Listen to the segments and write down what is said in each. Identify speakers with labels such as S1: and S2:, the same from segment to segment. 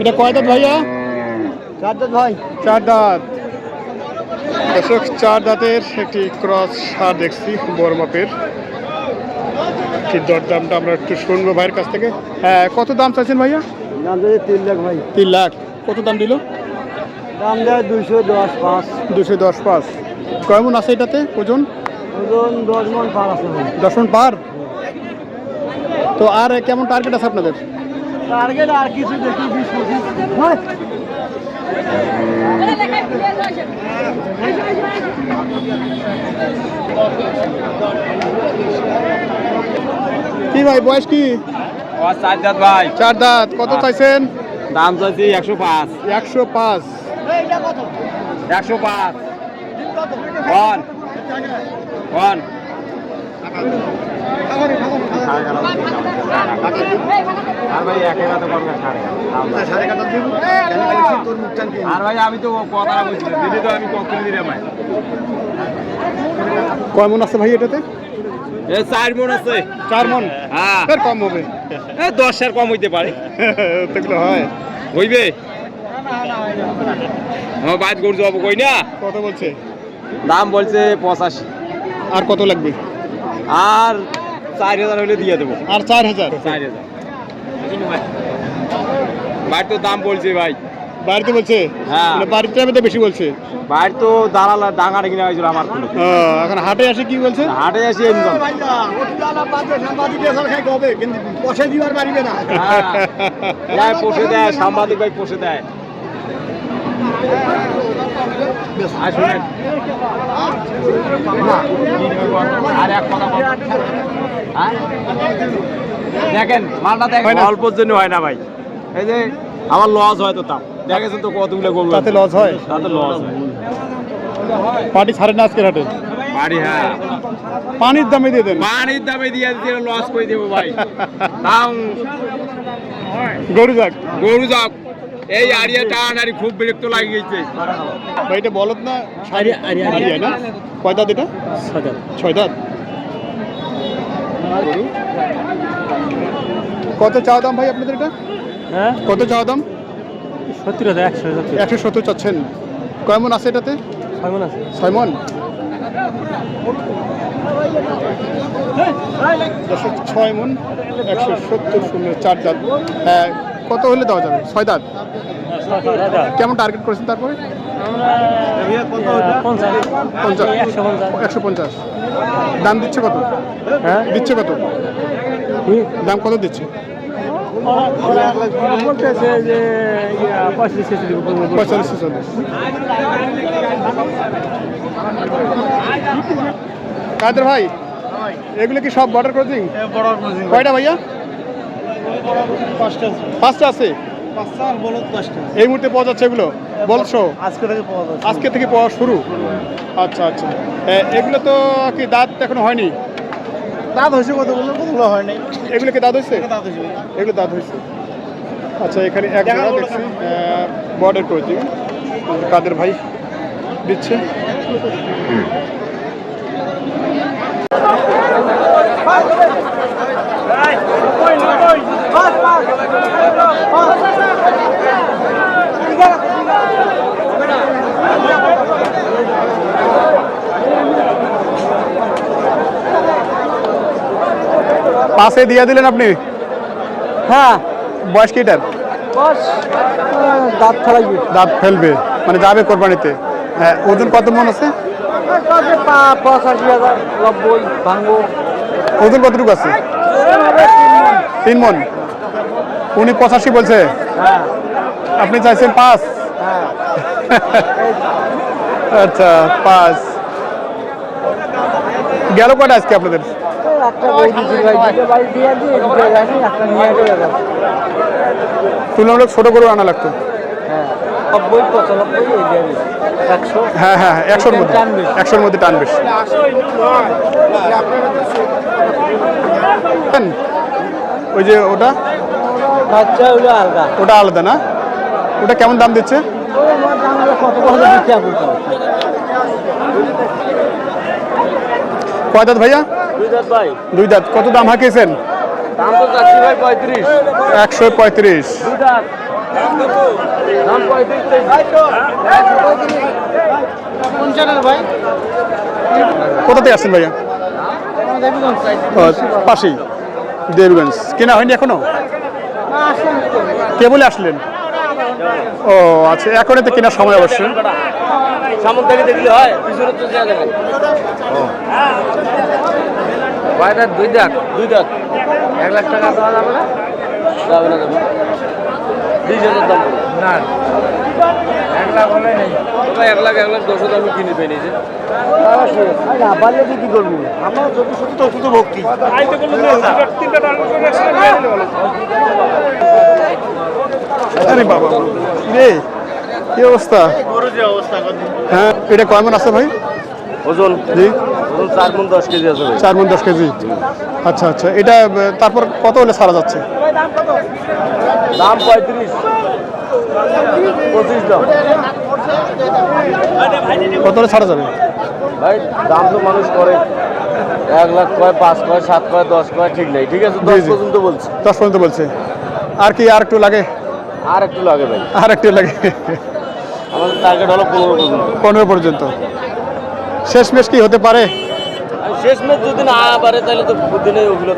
S1: এটা কয় দাঁত ভাইয়া?
S2: চার দাঁত ভাই।
S1: চার দাঁত। দর্শক চার দাঁতের একটি ক্রস সার দেখছি বড় মাপের। কি দরদামটা আমরা একটু শুনব ভাইয়ের কাছ থেকে। হ্যাঁ কত দাম চাইছেন ভাইয়া?
S2: দাম দেয় তিন লাখ ভাই।
S1: তিন লাখ। কত দাম দিল?
S2: দাম দেয় দুইশো দশ পাঁচ।
S1: দুশো দশ পাঁচ। কেমন আছে এটাতে ওজন?
S2: ওজন দশ মন পার আছে
S1: দশ মণ পার? তো আর কেমন টার্গেট আছে আপনাদের?
S2: টার্গেট আর কিছু দেখি বিশ পঁচিশ। হ্যাঁ।
S1: কি ভাই বয়স কি?
S2: চার দাঁত ভাই।
S1: চার দাঁত কত চাইছেন?
S2: দাম চাইছি একশো পাঁচ।
S1: একশো পাঁচ।
S2: একশো পাঁচ। ওয়ান ওয়ান আর ভাই এক আর ভাই আমি তো কথা বলছি দিদি তো আমি কখন দিলাম ভাই
S1: কেমন আছে ভাই এটাতে?
S2: এ চার মন আছে।
S1: চার মন?
S2: হ্যাঁ।
S1: কম হবে।
S2: দশ আর কম হইতে পারে।
S1: দেখলে হয়।
S2: হইবে? আমার বাইর গরু যাব কই না?
S1: কত বলছে?
S2: দাম বলছে পঁচাশি।
S1: আর কত লাগবে?
S2: আর চার হাজার হলে দিয়ে দেবো।
S1: আর চার হাজার?
S2: চার হাজার। বাইর তো দাম বলছে ভাই।
S1: বাড়িতে বলছে?
S2: হ্যাঁ।
S1: মানে বাড়িতে আমি তো বেশি বলছে।
S2: বাইর তো দাঁড়ালা ডাঙাটা কিনা হয়েছিল আমার কোনো।
S1: এখন হাটে আসে কি বলছে?
S2: হাটে আসি এমনি। হ্যাঁ। পোষে দেয় সাংবাদিক ভাই পোষে দেয় আর শুনেন আর এক কথা বল। হ্যাঁ? দেখেন মালটা দেখেন।
S1: না?
S2: অল্পর জন্য হয় না ভাই। এই যে আমার লস হয় তো তাও। দেখেছেন তো কতগুলো গরু
S1: তাতে। লস হয়?
S2: তাতে লস হয়।
S1: পার্টি ছাড়ে না আজকের হাটে?
S2: বাড়ি হ্যাঁ।
S1: পানির দামে দিয়ে দেন।
S2: পানির দামে দিয়ে দিয়ে লস করে দেবো ভাই। তাও
S1: গরু যাক।
S2: গরু যাক। এই আরিয়া টানারি খুব বিরক্ত লাগে গেছে
S1: ভাই এটা বলত না আরিয়া না? কয় দাঁত এটা? ছয় দাঁত। কত চাওয়া দাম ভাই আপনাদের এটা?
S3: হ্যাঁ?
S1: কত চাওয়া দাম?
S3: সত্তর হাজার একশো সত্তর।
S1: একশো সত্তর চাচ্ছেন। কয়মন আছে এটাতে?
S3: ছয় মন আছে।
S1: ছয় মন? দশক ছয় মন একশো সত্তর শূন্য চার দাঁত। হ্যাঁ, কত হলে দেওয়া যাবে? ছয় দাঁত। কেমন টার্গেট করেছেন তারপরে?
S3: একশো পঞ্চাশ।
S1: দাম দিচ্ছে কত?
S3: হ্যাঁ?
S1: দিচ্ছে কত? দাম কত দিচ্ছে। পঁয়তাল্লিশ ছেচল্লিশ কাদের ভাই? এগুলো কি সব বর্ডার ক্রসিং কয়টা ভাইয়া? পাঁচটা আছে। এই মুহূর্তে পাওয়া যাচ্ছে এগুলো? বলছো?
S3: আজকে থেকে পাওয়া যাচ্ছে।
S1: আজকে থেকে পাওয়া শুরু? আচ্ছা আচ্ছা। এগুলো তো কি দাঁত এখনও হয়নি?
S3: দাঁত হয়েছে কতগুলো কতগুলো হয় নাই
S1: এগুলো কি দাঁত হয়েছে? এগুলো দাঁত হয়েছে। আচ্ছা এখানে এক জোড়া দেখছি। বর্ডার ক্রসিং কাদের ভাই দিচ্ছে? পাশে দিয়ে দিলেন আপনি?
S3: হ্যাঁ।
S1: বয়স কি এটার?
S3: দাঁত ফেলাইবে।
S1: দাঁত ফেলবে মানে যাবে কোরবানিতে। হ্যাঁ ওজন কত মন আছে? ওজন কতটুকু আছে? তিন মন। উনি পঁচাশি বলছে। আপনি চাইছেন পাঁচ? আচ্ছা পাঁচ। গেল কটা আজকে আপনাদের? তুলনামূলক ছোট করে আনা লাগতো।
S3: হ্যাঁ
S1: হ্যাঁ একশোর মধ্যে। একশোর মধ্যে টান ওই যে ওটা? ওটা আলাদা না? ওটা কেমন দাম দিচ্ছে? কয় দাঁত ভাইয়া?
S3: দুই দাঁত
S1: কত দাম হাঁকিয়েছেন? একশো পঁয়ত্রিশ।
S4: দুটা দাম পঁয়ত্রিশ
S1: কোথা থেকে আসছেন ভাইয়া? পাশেই। দেবগঞ্জ। কেনা হয়নি এখনও? কে বলে আসলেন? ও আচ্ছা এখন তো কেনার সময় অবশ্যই
S4: সামন থেকে দেখলে হয় পিছনে তো দুই দাঁত। দুই দাঁত। এক লাখ টাকা দেওয়া যাবে না? যাবে না। যাবে বিশ হাজার দাম। না। এক লাখ হলে নেই এক লাখ দশ আমি কিনে পেয়ে নিয়েছি
S3: না কি করবি? আমরা যত সত্যি তত তো ভক্তি।
S1: আরে বাবা। রে কি অবস্থা? হ্যাঁ এটা কয় মন আছে ভাই?
S4: ওজন।
S1: জি।
S4: ওজন চার মন দশ কেজি আছে
S1: চার মন দশ কেজি। আচ্ছা আচ্ছা। এটা তারপর কত হলে সারা যাচ্ছে?
S4: দাম পঁয়ত্রিশ। পঁচিশ দাম।
S1: কত ছাড়া যাবে?
S4: ভাই দাম তো মানুষ করে। এক লাখ কয় পাঁচ কয় সাত কয় দশ কয় ঠিক নেই। ঠিক আছে দশ। পর্যন্ত বলছি।
S1: দশ পর্যন্ত বলছে। আর কি আর একটু লাগে?
S4: আর একটু লাগে ভাই।
S1: আর একটু লাগে।
S4: আমাদের টার্গেট হলো পনেরো পর্যন্ত।
S1: পনেরো পর্যন্ত। শেষ মেশ কি হতে পারে?
S4: আর শেষ ম্যাচ যদি না পারে তাহলে তো দিনে ওগুলো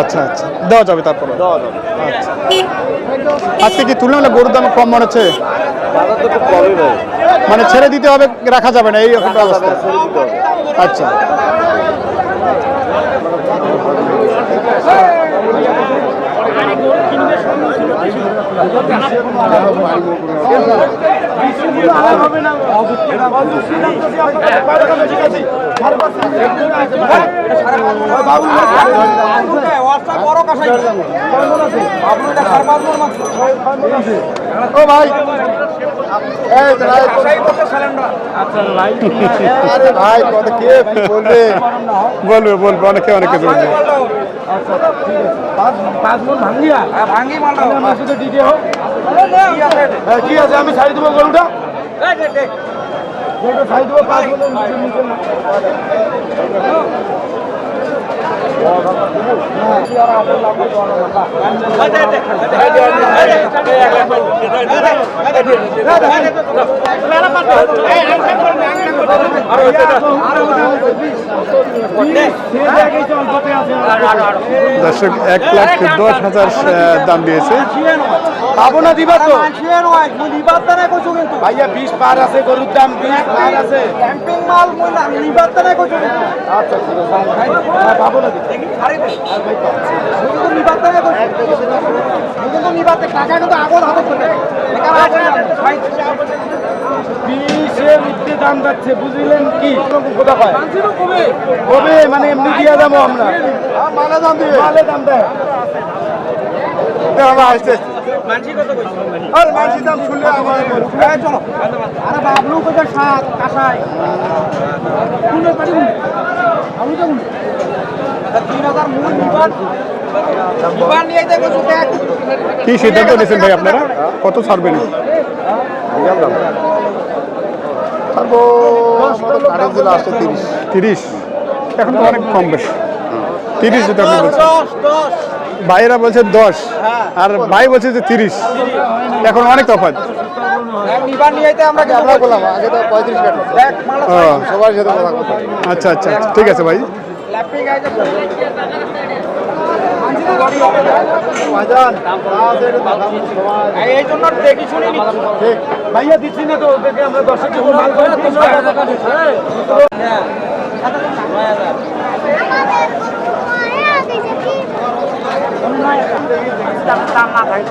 S1: আচ্ছা আচ্ছা। দেওয়া যাবে তারপরে?
S4: দেওয়া যাবে।
S1: আচ্ছা। আজকে কি তুলনামূলক গরুর দাম কম মনে হচ্ছে?
S4: বাজার তো খুব কমই ভাই।
S1: মানে ছেড়ে দিতে হবে রাখা যাবে না এই একটা
S4: রাখা
S1: অবস্থা
S4: যাবে, ছেড়ে দিতে হবে।
S1: আচ্ছা ও ভাই আরে ভাই কত কে বলবে বলবে বলবে অনেকে অনেকে বলবে
S3: কি আছে আমি ছাড়ি দেবো গরুটা ছাড়ি দেবো পাঁচ
S1: দর্শক এক লাখ দশ হাজার আহ, দাম দিয়েছে
S3: পাবো না দিবা তো? ভাইয়া বিশ পার আছে গরুর দাম বিশ পার আছে। আচ্ছা ঠিক আছে হ্যাঁ, পাবো না বিশে। মিথ্যে দাম যাচ্ছে বুঝলেন কি? কোথা পায়? কবে? মানে এমনি দিয়ে যাব আমরা। মালে দাম দিয়ে। মালে দাম দেয়। আমরা আসতে আর মানসির দাম শুনলে আমার চলো। আরে বাবলু কোথায় সাত কাঁসাই। শুনে পারি আমি তো তিন হাজার মূল নিবান নিবান নিয়ে যাবে দেখ
S1: কি সিদ্ধান্ত নিয়েছেন ভাই আপনারা। কত ছাড়বেন তিরিশ। এখন তো অনেক কম বেশ। তিরিশ যেটা আপনি বলছেন। ভাইয়েরা বলছে দশ আর ভাই বলছে যে তিরিশ। এখন অনেক তফাৎ।
S3: নিবান নিয়ে যেতে আমরা আমরা বললাম আগে তো পঁয়ত্রিশ কাটা দেখ মালা
S1: ও,
S3: সবার সাথে কথা কথা
S1: আচ্ছা আচ্ছা ঠিক আছে ভাই।
S3: ভাইয়া দিচ্ছি না তো ওদেরকে আমরা দর্শক মাল করে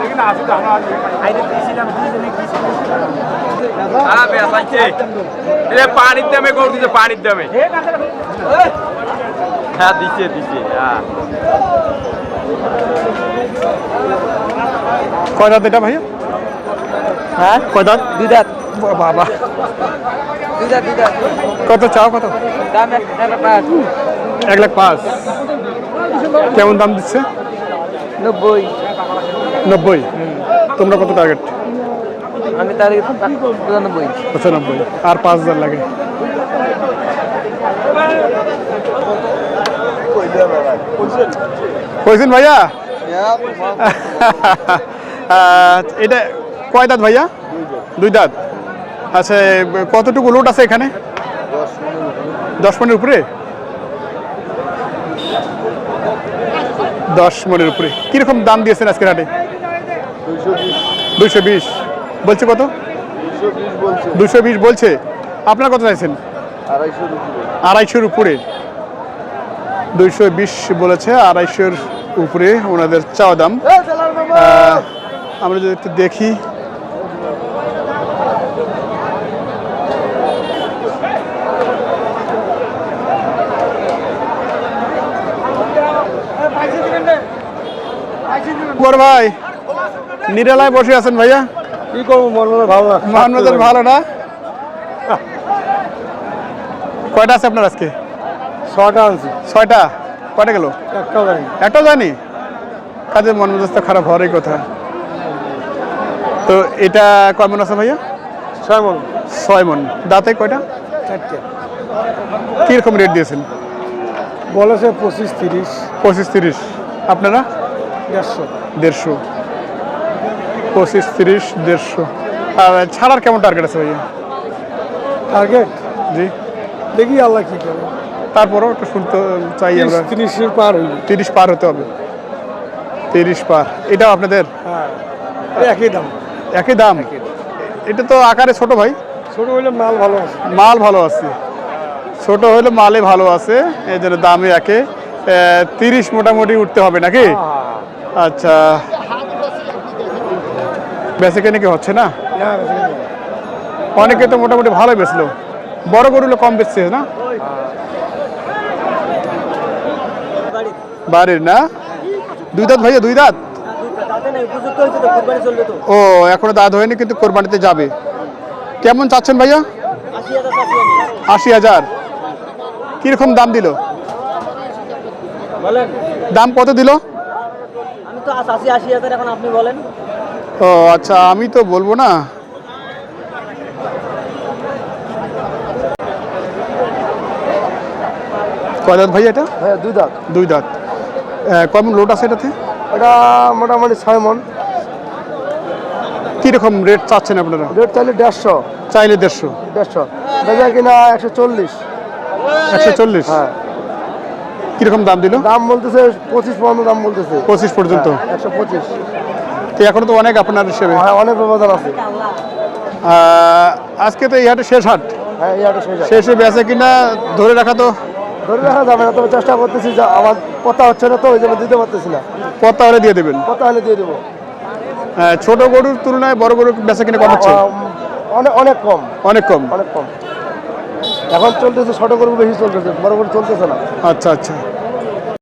S3: তিনশো টাকা
S4: পানির দামে গরু দিচ্ছে পানির দামে হ্যাঁ দিচ্ছে দিচ্ছে হ্যাঁ
S1: কয় দাঁত এটা ভাইয়া
S3: হ্যাঁ
S1: কয় দাঁত?
S3: দুই দাঁত
S1: বাবা
S3: দুই দাঁত। দুই দাঁত
S1: কত চাও কত?
S3: দাম এক
S1: লাখ পাঁচ। কেমন দাম দিচ্ছে?
S3: নব্বই।
S1: নব্বই। তোমরা কত টার্গেট
S3: আমি পঁচানব্বই।
S1: পঁচানব্বই। আর পাঁচ হাজার লাগে। কইছেন ভাইয়া? এটা কয় দাঁত ভাইয়া? দুই দাঁত। আচ্ছা কতটুকু লোড আছে এখানে? দশ পনেরো উপরে। দশ মনের উপরে। কীরকম দাম দিয়েছেন আজকের হাটে? দুশো বিশ। বলছে কত? দুশো বিশ বলছে। আপনার কত চাইছেন? আড়াইশোর উপরে। দুইশো বিশ বলেছে, আড়াইশোর উপরে ওনাদের চাওয়া দাম। আমরা যদি একটু দেখি। বড় ভাই নিরালায় বসে আছেন ভাইয়া?
S3: কি করব ভালো না।
S1: ভালো না? কয়টা আছে আপনার আজকে?
S3: ছয়টা আনছি।
S1: ছয়টা? কয়টা গেল?
S3: একটাও জানি।
S1: একটাও জানি? কাজে মন মেজাজটা খারাপ হওয়ারই কথা। তো এটা কয় মন আছে ভাইয়া?
S3: ছয় মন।
S1: ছয় মন। দাঁতে কয়টা?
S3: চারটে।
S1: কীরকম রেট দিয়েছেন?
S3: বলেছে পঁচিশ তিরিশ।
S1: পঁচিশ তিরিশ। আপনারা?
S3: দেড়শো।
S1: পঁচিশ তিরিশ দেড়শো। আর ছাড়ার কেমন টার্গেট আছে ভাইয়া?
S3: টার্গেট
S1: জি।
S3: দেখি আল্লাহ কি করে।
S1: তারপরও একটু শুনতে চাই আমরা।
S3: তিরিশের পার হইল
S1: তিরিশ পার হতে হবে। তিরিশ পার। এটাও আপনাদের?
S3: হ্যাঁ। একই দাম।
S1: একই দাম? এটা তো আকারে ছোট ভাই।
S3: ছোট হইলে মাল ভালো আছে।
S1: মাল ভালো আছে। ছোট হলে মালে ভালো আছে। এই জন্য দামে একে তিরিশ মোটামুটি উঠতে হবে নাকি? আচ্ছা। বেচে কেনে কি হচ্ছে না? অনেকে তো মোটামুটি ভালো বেচলো। বড় গরুগুলো কম বেচছে না? বাড়ির না? দুই দাঁত ভাইয়া, দুই দাঁত? ও, এখনও দাঁত হয়নি, কিন্তু কোরবানিতে যাবে। কেমন চাচ্ছেন ভাইয়া? আশি হাজার। কীরকম দাম দিল? দাম কত দিল?
S5: তো আশি আশি হাজার এখন আপনি বলেন।
S1: ও আচ্ছা আমি তো বলব না। কয় দাঁত ভাই এটা?
S3: হ্যাঁ দুই দাম
S1: দুই দাঁত। কেমন লোড আছে এটাতে?
S3: এটা মোটামুটি ছয় মন।
S1: কীরকম রেট চাচ্ছেন আপনারা?
S3: রেট চাইলে দেড়শো।
S1: চাইলে দেড়শো।
S3: দেড়শো। বেচা কিনা একশো চল্লিশ।
S1: একশো চল্লিশ?
S3: হ্যাঁ।
S1: কীরকম দাম দিল?
S3: দাম বলতেছে পঁচিশ পর্যন্ত দাম বলতেছে।
S1: পঁচিশ পর্যন্ত?
S3: একশো পঁচিশ।
S1: তো এখনও তো অনেক আপনার হিসেবে।
S3: হ্যাঁ অনেক ব্যবধান আছে।
S1: আজকে তো এই হাটে শেষ হাট।
S3: হ্যাঁ এই শেষ।
S1: শেষে বেচে কিনা ধরে রাখা তো?
S3: ধরে রাখা যাবে না তবে চেষ্টা করতেছি যে আমার কথা হচ্ছে না তো ওই জন্য দিতে পারতেছি না।
S1: পত্তা হলে দিয়ে দেবেন?
S3: কথা হলে দিয়ে দেবো।
S1: ছোট গরুর তুলনায় বড় গরুর বেচা কিনা কম হচ্ছে?
S3: অনেক অনেক কম।
S1: অনেক কম?
S3: অনেক কম। এখন চলতেছে ছোট গরু বেশি চলতেছে বড় গরু চলতেছে না।
S1: আচ্ছা আচ্ছা।